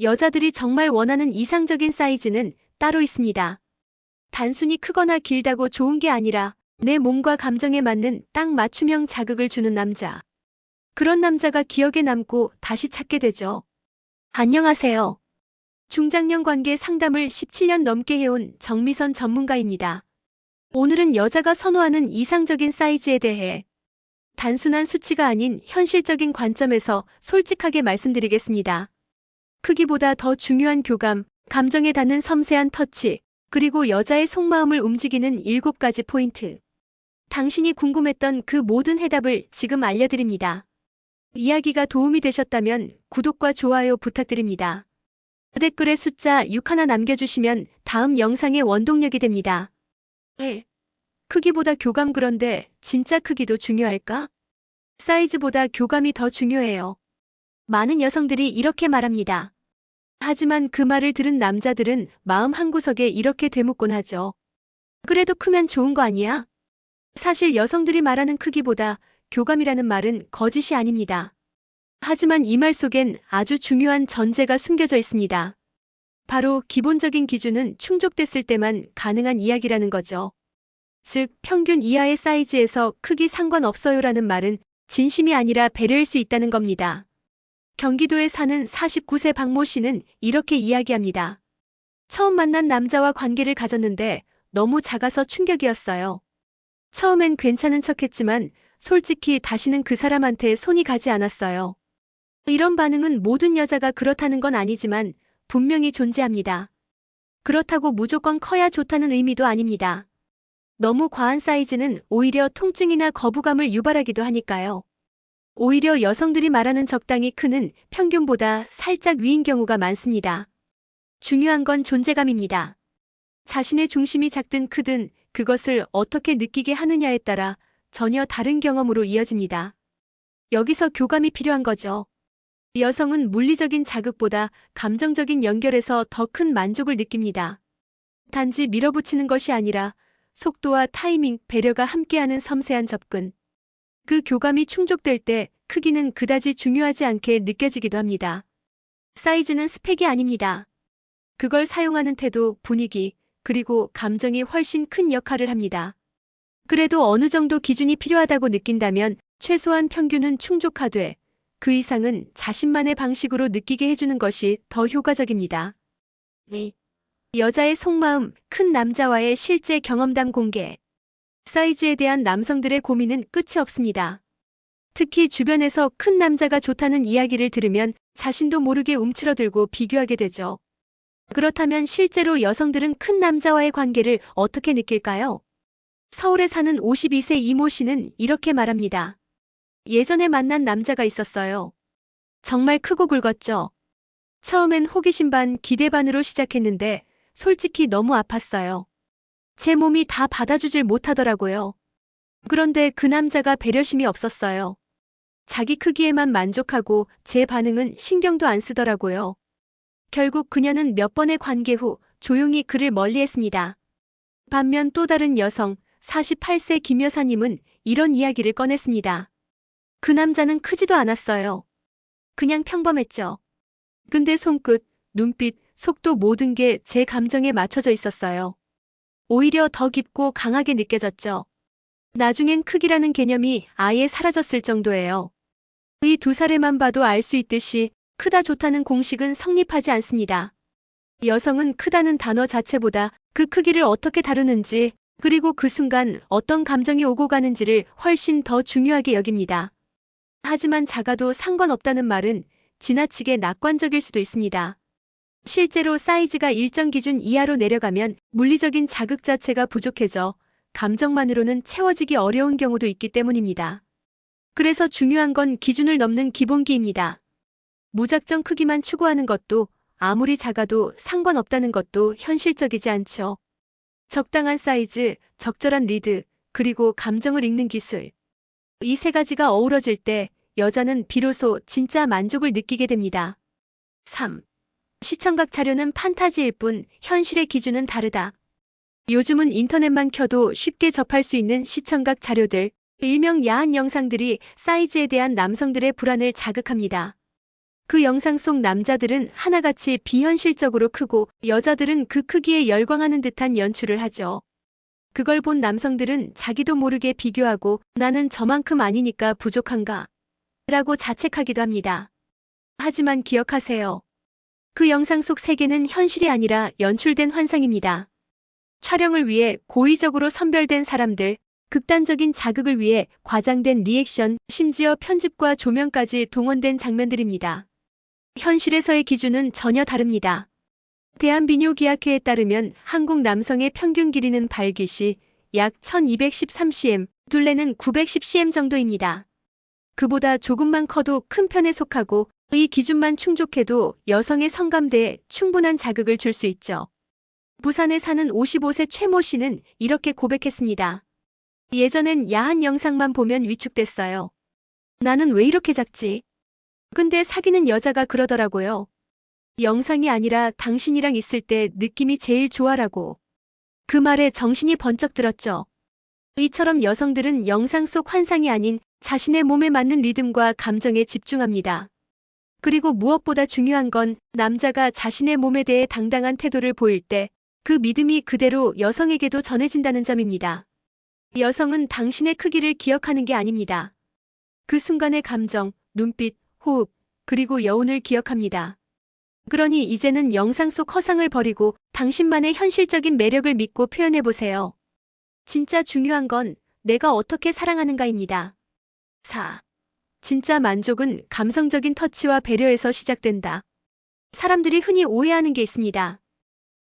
여자들이 정말 원하는 이상적인 사이즈는 따로 있습니다. 단순히 크거나 길다고 좋은 게 아니라 내 몸과 감정에 맞는 딱 맞춤형 자극을 주는 남자. 그런 남자가 기억에 남고 다시 찾게 되죠. 안녕하세요. 중장년 관계 상담을 17년 넘게 해온 정미선 전문가입니다. 오늘은 여자가 선호하는 이상적인 사이즈에 대해 단순한 수치가 아닌 현실적인 관점에서 솔직하게 말씀드리겠습니다. 크기보다 더 중요한 교감, 감정에 닿는 섬세한 터치, 그리고 여자의 속마음을 움직이는 일곱 가지 포인트. 당신이 궁금했던 그 모든 해답을 지금 알려드립니다. 이야기가 도움이 되셨다면 구독과 좋아요 부탁드립니다. 댓글에 숫자 6 하나 남겨주시면 다음 영상의 원동력이 됩니다. 1. 크기보다 교감 그런데 진짜 크기도 중요할까? 사이즈보다 교감이 더 중요해요. 많은 여성들이 이렇게 말합니다. 하지만 그 말을 들은 남자들은 마음 한구석에 이렇게 되묻곤 하죠. 그래도 크면 좋은 거 아니야? 사실 여성들이 말하는 크기보다 교감이라는 말은 거짓이 아닙니다. 하지만 이 말 속엔 아주 중요한 전제가 숨겨져 있습니다. 바로 기본적인 기준은 충족됐을 때만 가능한 이야기라는 거죠. 즉, 평균 이하의 사이즈에서 크기 상관없어요라는 말은 진심이 아니라 배려일 수 있다는 겁니다. 경기도에 사는 49세 박모 씨는 이렇게 이야기합니다. 처음 만난 남자와 관계를 가졌는데 너무 작아서 충격이었어요. 처음엔 괜찮은 척 했지만 솔직히 다시는 그 사람한테 손이 가지 않았어요. 이런 반응은 모든 여자가 그렇다는 건 아니지만 분명히 존재합니다. 그렇다고 무조건 커야 좋다는 의미도 아닙니다. 너무 과한 사이즈는 오히려 통증이나 거부감을 유발하기도 하니까요. 오히려 여성들이 말하는 적당히 크는 평균보다 살짝 위인 경우가 많습니다. 중요한 건 존재감입니다. 자신의 중심이 작든 크든 그것을 어떻게 느끼게 하느냐에 따라 전혀 다른 경험으로 이어집니다. 여기서 교감이 필요한 거죠. 여성은 물리적인 자극보다 감정적인 연결에서 더 큰 만족을 느낍니다. 단지 밀어붙이는 것이 아니라 속도와 타이밍, 배려가 함께하는 섬세한 접근. 그 교감이 충족될 때 크기는 그다지 중요하지 않게 느껴지기도 합니다. 사이즈는 스펙이 아닙니다. 그걸 사용하는 태도, 분위기, 그리고 감정이 훨씬 큰 역할을 합니다. 그래도 어느 정도 기준이 필요하다고 느낀다면 최소한 평균은 충족하되 그 이상은 자신만의 방식으로 느끼게 해주는 것이 더 효과적입니다. 네. 여자의 속마음, 큰 남자와의 실제 경험담 공개. 사이즈에 대한 남성들의 고민은 끝이 없습니다. 특히 주변에서 큰 남자가 좋다는 이야기를 들으면 자신도 모르게 움츠러들고 비교하게 되죠. 그렇다면 실제로 여성들은 큰 남자와의 관계를 어떻게 느낄까요? 서울에 사는 52세 이모 씨는 이렇게 말합니다. 예전에 만난 남자가 있었어요. 정말 크고 굵었죠. 처음엔 호기심 반 기대 반으로 시작했는데 솔직히 너무 아팠어요. 제 몸이 다 받아주질 못하더라고요. 그런데 그 남자가 배려심이 없었어요. 자기 크기에만 만족하고 제 반응은 신경도 안 쓰더라고요. 결국 그녀는 몇 번의 관계 후 조용히 그를 멀리했습니다. 반면 또 다른 여성, 48세 김 여사님은 이런 이야기를 꺼냈습니다. 그 남자는 크지도 않았어요. 그냥 평범했죠. 근데 손끝, 눈빛, 속도 모든 게 제 감정에 맞춰져 있었어요. 오히려 더 깊고 강하게 느껴졌죠. 나중엔 크기라는 개념이 아예 사라졌을 정도예요. 이 두 사례만 봐도 알 수 있듯이 크다 좋다는 공식은 성립하지 않습니다. 여성은 크다는 단어 자체보다 그 크기를 어떻게 다루는지 그리고 그 순간 어떤 감정이 오고 가는지를 훨씬 더 중요하게 여깁니다. 하지만 작아도 상관없다는 말은 지나치게 낙관적일 수도 있습니다. 실제로 사이즈가 일정 기준 이하로 내려가면 물리적인 자극 자체가 부족해져 감정만으로는 채워지기 어려운 경우도 있기 때문입니다. 그래서 중요한 건 기준을 넘는 기본기입니다. 무작정 크기만 추구하는 것도 아무리 작아도 상관없다는 것도 현실적이지 않죠. 적당한 사이즈, 적절한 리드, 그리고 감정을 읽는 기술. 이 세 가지가 어우러질 때 여자는 비로소 진짜 만족을 느끼게 됩니다. 3. 시청각 자료는 판타지일 뿐 현실의 기준은 다르다. 요즘은 인터넷만 켜도 쉽게 접할 수 있는 시청각 자료들, 일명 야한 영상들이 사이즈에 대한 남성들의 불안을 자극합니다. 그 영상 속 남자들은 하나같이 비현실적으로 크고 여자들은 그 크기에 열광하는 듯한 연출을 하죠. 그걸 본 남성들은 자기도 모르게 비교하고 나는 저만큼 아니니까 부족한가? 라고 자책하기도 합니다. 하지만 기억하세요. 그 영상 속 세계는 현실이 아니라 연출된 환상입니다. 촬영을 위해 고의적으로 선별된 사람들, 극단적인 자극을 위해 과장된 리액션, 심지어 편집과 조명까지 동원된 장면들입니다. 현실에서의 기준은 전혀 다릅니다. 대한비뇨기학회에 따르면 한국 남성의 평균 길이는 발깃이 약 1213cm, 둘레는 910cm 정도입니다. 그보다 조금만 커도 큰 편에 속하고 이 기준만 충족해도 여성의 성감대에 충분한 자극을 줄 수 있죠. 부산에 사는 55세 최모 씨는 이렇게 고백했습니다. 예전엔 야한 영상만 보면 위축됐어요. 나는 왜 이렇게 작지? 근데 사귀는 여자가 그러더라고요. 영상이 아니라 당신이랑 있을 때 느낌이 제일 좋아라고. 그 말에 정신이 번쩍 들었죠. 이처럼 여성들은 영상 속 환상이 아닌 자신의 몸에 맞는 리듬과 감정에 집중합니다. 그리고 무엇보다 중요한 건 남자가 자신의 몸에 대해 당당한 태도를 보일 때 그 믿음이 그대로 여성에게도 전해진다는 점입니다. 여성은 당신의 크기를 기억하는 게 아닙니다. 그 순간의 감정, 눈빛, 호흡, 그리고 여운을 기억합니다. 그러니 이제는 영상 속 허상을 버리고 당신만의 현실적인 매력을 믿고 표현해보세요. 진짜 중요한 건 내가 어떻게 사랑하는가입니다. 4. 진짜 만족은 감성적인 터치와 배려에서 시작된다. 사람들이 흔히 오해하는 게 있습니다.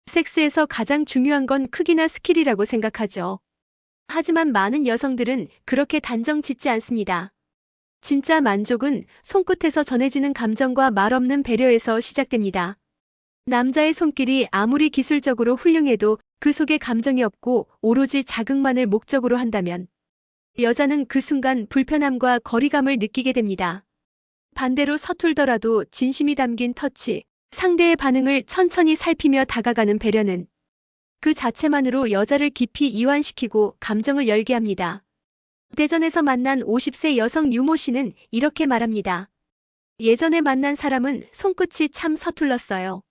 섹스에서 가장 중요한 건 크기나 스킬이라고 생각하죠. 하지만 많은 여성들은 그렇게 단정 짓지 않습니다. 진짜 만족은 손끝에서 전해지는 감정과 말없는 배려에서 시작됩니다. 남자의 손길이 아무리 기술적으로 훌륭해도 그 속에 감정이 없고 오로지 자극만을 목적으로 한다면 여자는 그 순간 불편함과 거리감을 느끼게 됩니다. 반대로 서툴더라도 진심이 담긴 터치, 상대의 반응을 천천히 살피며 다가가는 배려는 그 자체만으로 여자를 깊이 이완시키고 감정을 열게 합니다. 대전에서 만난 50세 여성 유모 씨는 이렇게 말합니다. 예전에 만난 사람은 손끝이 참 서툴렀어요.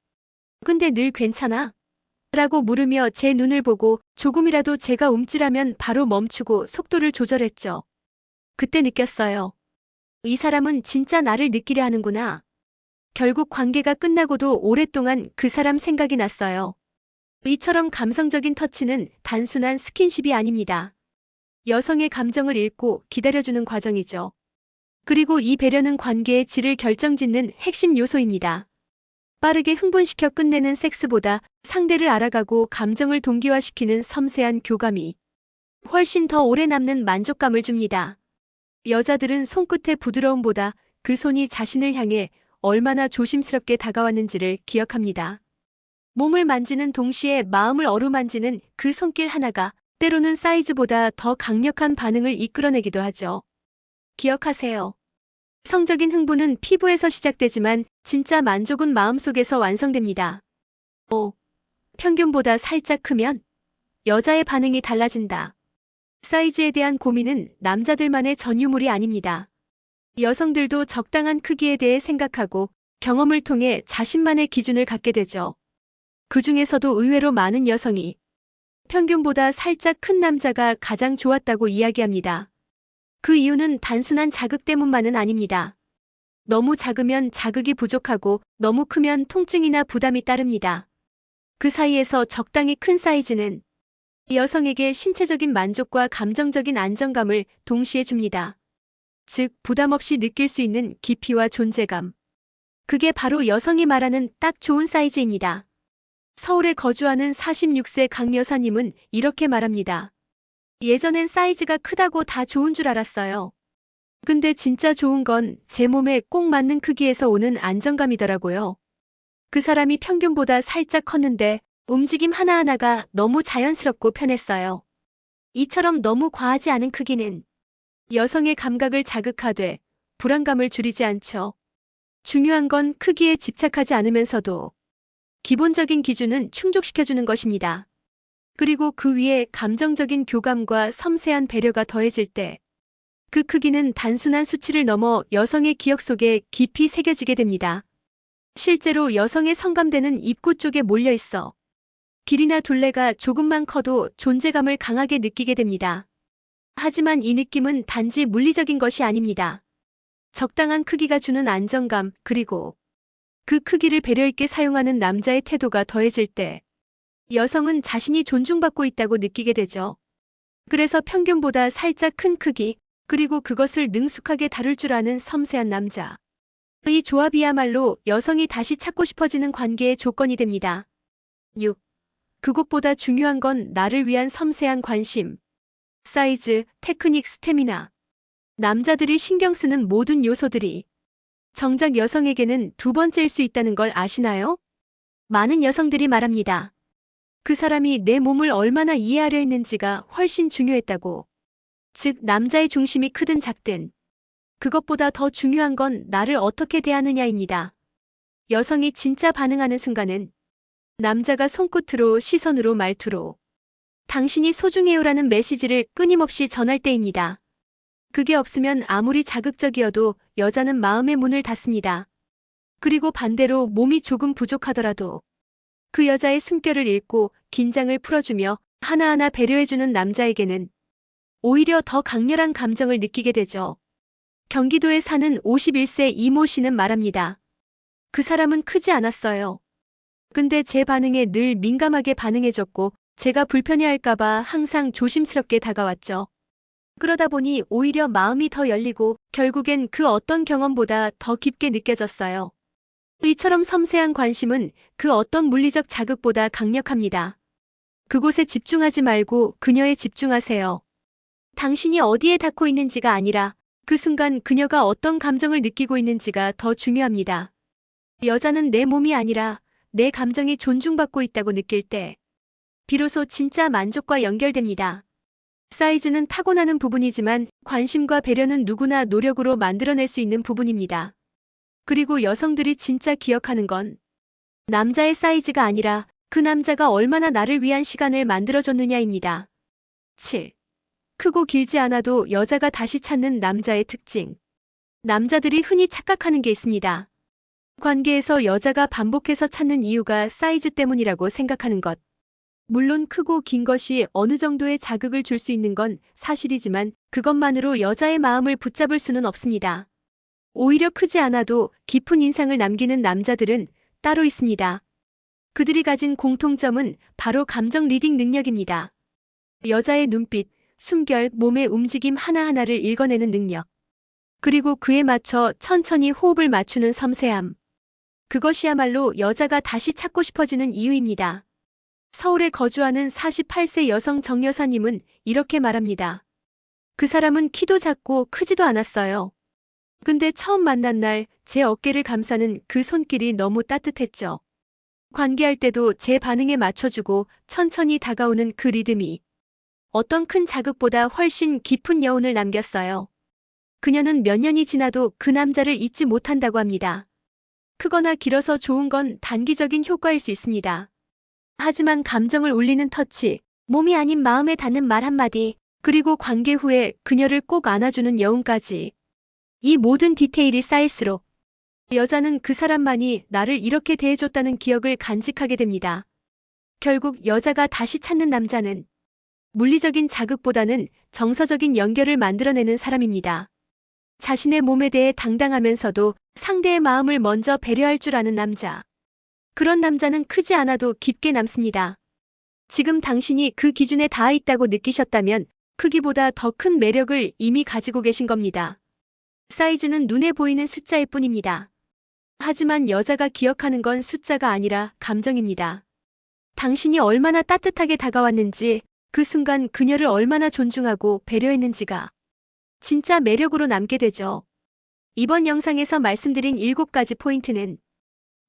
근데 늘 괜찮아? 라고 물으며 제 눈을 보고 조금이라도 제가 움찔하면 바로 멈추고 속도를 조절했죠. 그때 느꼈어요. 이 사람은 진짜 나를 느끼려 하는구나. 결국 관계가 끝나고도 오랫동안 그 사람 생각이 났어요. 이처럼 감성적인 터치는 단순한 스킨십이 아닙니다. 여성의 감정을 읽고 기다려주는 과정이죠. 그리고 이 배려는 관계의 질을 결정짓는 핵심 요소입니다. 빠르게 흥분시켜 끝내는 섹스보다 상대를 알아가고 감정을 동기화시키는 섬세한 교감이 훨씬 더 오래 남는 만족감을 줍니다. 여자들은 손끝의 부드러움보다 그 손이 자신을 향해 얼마나 조심스럽게 다가왔는지를 기억합니다. 몸을 만지는 동시에 마음을 어루만지는 그 손길 하나가 때로는 사이즈보다 더 강력한 반응을 이끌어내기도 하죠. 기억하세요. 성적인 흥분은 피부에서 시작되지만 진짜 만족은 마음속에서 완성됩니다. 5. 평균보다 살짝 크면 여자의 반응이 달라진다. 사이즈에 대한 고민은 남자들만의 전유물이 아닙니다. 여성들도 적당한 크기에 대해 생각하고 경험을 통해 자신만의 기준을 갖게 되죠. 그 중에서도 의외로 많은 여성이 평균보다 살짝 큰 남자가 가장 좋았다고 이야기합니다. 그 이유는 단순한 자극 때문만은 아닙니다. 너무 작으면 자극이 부족하고 너무 크면 통증이나 부담이 따릅니다. 그 사이에서 적당히 큰 사이즈는 여성에게 신체적인 만족과 감정적인 안정감을 동시에 줍니다. 즉, 부담 없이 느낄 수 있는 깊이와 존재감. 그게 바로 여성이 말하는 딱 좋은 사이즈입니다. 서울에 거주하는 46세 강 여사님은 이렇게 말합니다. 예전엔 사이즈가 크다고 다 좋은 줄 알았어요. 근데 진짜 좋은 건 제 몸에 꼭 맞는 크기에서 오는 안정감이더라고요. 그 사람이 평균보다 살짝 컸는데 움직임 하나하나가 너무 자연스럽고 편했어요. 이처럼 너무 과하지 않은 크기는 여성의 감각을 자극하되 불안감을 줄이지 않죠. 중요한 건 크기에 집착하지 않으면서도 기본적인 기준은 충족시켜주는 것입니다. 그리고 그 위에 감정적인 교감과 섬세한 배려가 더해질 때 그 크기는 단순한 수치를 넘어 여성의 기억 속에 깊이 새겨지게 됩니다. 실제로 여성의 성감대는 입구 쪽에 몰려 있어 길이나 둘레가 조금만 커도 존재감을 강하게 느끼게 됩니다. 하지만 이 느낌은 단지 물리적인 것이 아닙니다. 적당한 크기가 주는 안정감, 그리고 그 크기를 배려있게 사용하는 남자의 태도가 더해질 때 여성은 자신이 존중받고 있다고 느끼게 되죠. 그래서 평균보다 살짝 큰 크기, 그리고 그것을 능숙하게 다룰 줄 아는 섬세한 남자. 이 조합이야말로 여성이 다시 찾고 싶어지는 관계의 조건이 됩니다. 6. 그것보다 중요한 건 나를 위한 섬세한 관심. 사이즈, 테크닉, 스태미나. 남자들이 신경 쓰는 모든 요소들이 정작 여성에게는 두 번째일 수 있다는 걸 아시나요? 많은 여성들이 말합니다. 그 사람이 내 몸을 얼마나 이해하려 했는지가 훨씬 중요했다고. 즉, 남자의 중심이 크든 작든. 그것보다 더 중요한 건 나를 어떻게 대하느냐입니다. 여성이 진짜 반응하는 순간은 남자가 손끝으로, 시선으로, 말투로 당신이 소중해요라는 메시지를 끊임없이 전할 때입니다. 그게 없으면 아무리 자극적이어도 여자는 마음의 문을 닫습니다. 그리고 반대로 몸이 조금 부족하더라도 그 여자의 숨결을 읽고 긴장을 풀어주며 하나하나 배려해주는 남자에게는 오히려 더 강렬한 감정을 느끼게 되죠. 경기도에 사는 51세 이모 씨는 말합니다. 그 사람은 크지 않았어요. 근데 제 반응에 늘 민감하게 반응해줬고 제가 불편해할까봐 항상 조심스럽게 다가왔죠. 그러다 보니 오히려 마음이 더 열리고 결국엔 그 어떤 경험보다 더 깊게 느껴졌어요. 이처럼 섬세한 관심은 그 어떤 물리적 자극보다 강력합니다. 그곳에 집중하지 말고 그녀에 집중하세요. 당신이 어디에 닿고 있는지가 아니라 그 순간 그녀가 어떤 감정을 느끼고 있는지가 더 중요합니다. 여자는 내 몸이 아니라 내 감정이 존중받고 있다고 느낄 때 비로소 진짜 만족과 연결됩니다. 사이즈는 타고나는 부분이지만 관심과 배려는 누구나 노력으로 만들어낼 수 있는 부분입니다. 그리고 여성들이 진짜 기억하는 건 남자의 사이즈가 아니라 그 남자가 얼마나 나를 위한 시간을 만들어줬느냐입니다. 7. 크고 길지 않아도 여자가 다시 찾는 남자의 특징. 남자들이 흔히 착각하는 게 있습니다. 관계에서 여자가 반복해서 찾는 이유가 사이즈 때문이라고 생각하는 것. 물론 크고 긴 것이 어느 정도의 자극을 줄 수 있는 건 사실이지만 그것만으로 여자의 마음을 붙잡을 수는 없습니다. 오히려 크지 않아도 깊은 인상을 남기는 남자들은 따로 있습니다. 그들이 가진 공통점은 바로 감정 리딩 능력입니다. 여자의 눈빛, 숨결, 몸의 움직임 하나하나를 읽어내는 능력. 그리고 그에 맞춰 천천히 호흡을 맞추는 섬세함. 그것이야말로 여자가 다시 찾고 싶어지는 이유입니다. 서울에 거주하는 48세 여성 정 여사님은 이렇게 말합니다. 그 사람은 키도 작고 크지도 않았어요. 근데 처음 만난 날 제 어깨를 감싸는 그 손길이 너무 따뜻했죠. 관계할 때도 제 반응에 맞춰주고 천천히 다가오는 그 리듬이 어떤 큰 자극보다 훨씬 깊은 여운을 남겼어요. 그녀는 몇 년이 지나도 그 남자를 잊지 못한다고 합니다. 크거나 길어서 좋은 건 단기적인 효과일 수 있습니다. 하지만 감정을 울리는 터치, 몸이 아닌 마음에 닿는 말 한마디, 그리고 관계 후에 그녀를 꼭 안아주는 여운까지. 이 모든 디테일이 쌓일수록 여자는 그 사람만이 나를 이렇게 대해줬다는 기억을 간직하게 됩니다. 결국 여자가 다시 찾는 남자는 물리적인 자극보다는 정서적인 연결을 만들어내는 사람입니다. 자신의 몸에 대해 당당하면서도 상대의 마음을 먼저 배려할 줄 아는 남자. 그런 남자는 크지 않아도 깊게 남습니다. 지금 당신이 그 기준에 닿아 있다고 느끼셨다면 크기보다 더 큰 매력을 이미 가지고 계신 겁니다. 사이즈는 눈에 보이는 숫자일 뿐입니다. 하지만 여자가 기억하는 건 숫자가 아니라 감정입니다. 당신이 얼마나 따뜻하게 다가왔는지, 그 순간 그녀를 얼마나 존중하고 배려했는지가 진짜 매력으로 남게 되죠. 이번 영상에서 말씀드린 7가지 포인트는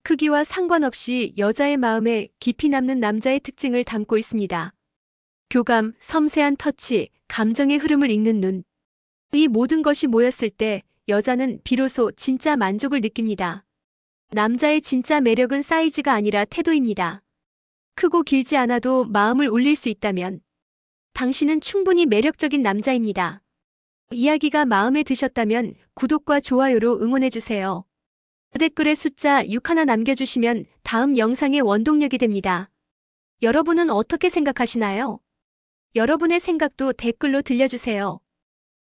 크기와 상관없이 여자의 마음에 깊이 남는 남자의 특징을 담고 있습니다. 교감, 섬세한 터치, 감정의 흐름을 읽는 눈. 이 모든 것이 모였을 때 여자는 비로소 진짜 만족을 느낍니다. 남자의 진짜 매력은 사이즈가 아니라 태도입니다. 크고 길지 않아도 마음을 울릴 수 있다면 당신은 충분히 매력적인 남자입니다. 이야기가 마음에 드셨다면 구독과 좋아요로 응원해주세요. 댓글에 숫자 6 하나 남겨주시면 다음 영상의 원동력이 됩니다. 여러분은 어떻게 생각하시나요? 여러분의 생각도 댓글로 들려주세요.